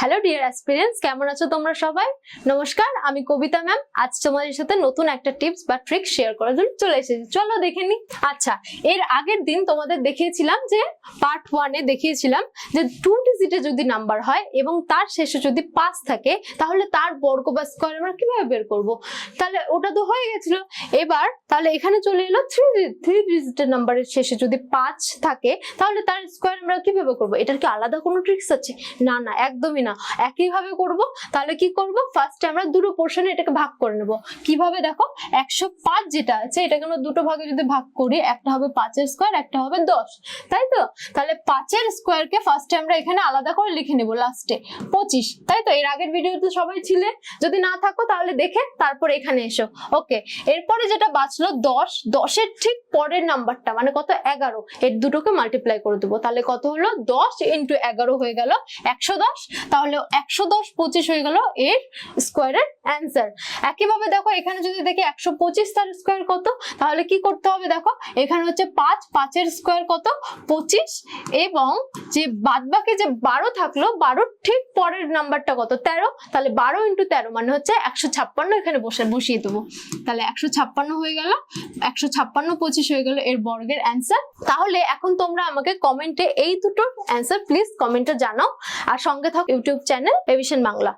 Hello dear অ্যাসপিরিয়েন্স কেমন আছো তোমরা সবাই? নমস্কার, আমি কবিতা ম্যাম আজ তোমাদের সাথে নতুন একটা টিপস বা ট্রিক শেয়ার করার জন্য চলে এসেছি। চলো দেখে নি। আচ্ছা এর আগের দিন তোমাদের দেখিয়েছিলাম যে পার্ট ওয়ানে দেখিয়েছিলাম যে টু ডিজিটে যদি নাম্বার হয় এবং তার শেষে যদি পাঁচ থাকে, তাহলে তার বর্গ বা স্কোয়ার আমরা কীভাবে বের করব? তাহলে ওটা তো হয়ে গেছিল। এবার তাহলে এখানে চলে এলো থ্রি থ্রি ডিজিটের নাম্বারের শেষে যদি পাঁচ থাকে, তাহলে তার স্কোয়ার আমরা কীভাবে করব? এটার কি আলাদা কোনো ট্রিক্স আছে? না না, একদমই না। একইভাবে করব, তাহলে কি করব? ফার্স্টে আমরা দুটো পোর্শনে এটাকে ভাগ করে নেব। কীভাবে দেখো? একশো পাঁচ যেটা আছে, এটাকে আমরা দুটো ভাগে যদি ভাগ করি, একটা হবে পাঁচের স্কোয়ার একটা হবে দশ। তাই তো? তাহলে পাঁচের স্কোয়ারকে ফার্স্টে আমরা এখানে আলাদা করে লিখে নেব লাস্টে পঁচিশ। তাই তো? এর আগের ভিডিওতে সবাই ছিলে। যদি না থাকো, তাহলে দেখে তারপর এখানে এসো। ওকে এরপরে যেটা বাঁচলো, দশ। দশের ঠিক পরের নাম্বারটা মানে কত? এগারো। এর দুটোকে মাল্টিপ্লাই করে দেবো। তাহলে কত হলো? দশ ইন্টু এগারো হয়ে গেল একশো দশ। তাহলে একশো দশ পঁচিশ হয়ে গেল এর স্কোয়ারের অ্যান্সার একইভাবে দেখো, এখানে যদি দেখি একশো পঁচিশ তার স্কোয়ার কত, তাহলে কি করতে হবে দেখো, এখানে হচ্ছে পাঁচ, পাঁচের স্কোয়ার কত? পঁচিশ, এবং যে বাদ বাকি যে বারো থাকল, বারোর ঠিক পরের নাম্বারটা কত? তেরো, তাহলে বারো ইন্টু তেরো মানে হচ্ছে একশো ছাপ্পান্ন এখানে বসে, বসিয়ে দেবো। তাহলে একশো ছাপ্পান্ন হয়ে গেল, একশো ছাপ্পান্ন পঁচিশ হয়ে গেল এর বর্গের অ্যান্সার তাহলে এখন তোমরা আমাকে কমেন্টে এই দুটোর অ্যান্সার প্লিজ কমেন্টে জানাও, আর সঙ্গে থাক ইউটিউব চ্যানেল এভিশন বাংলা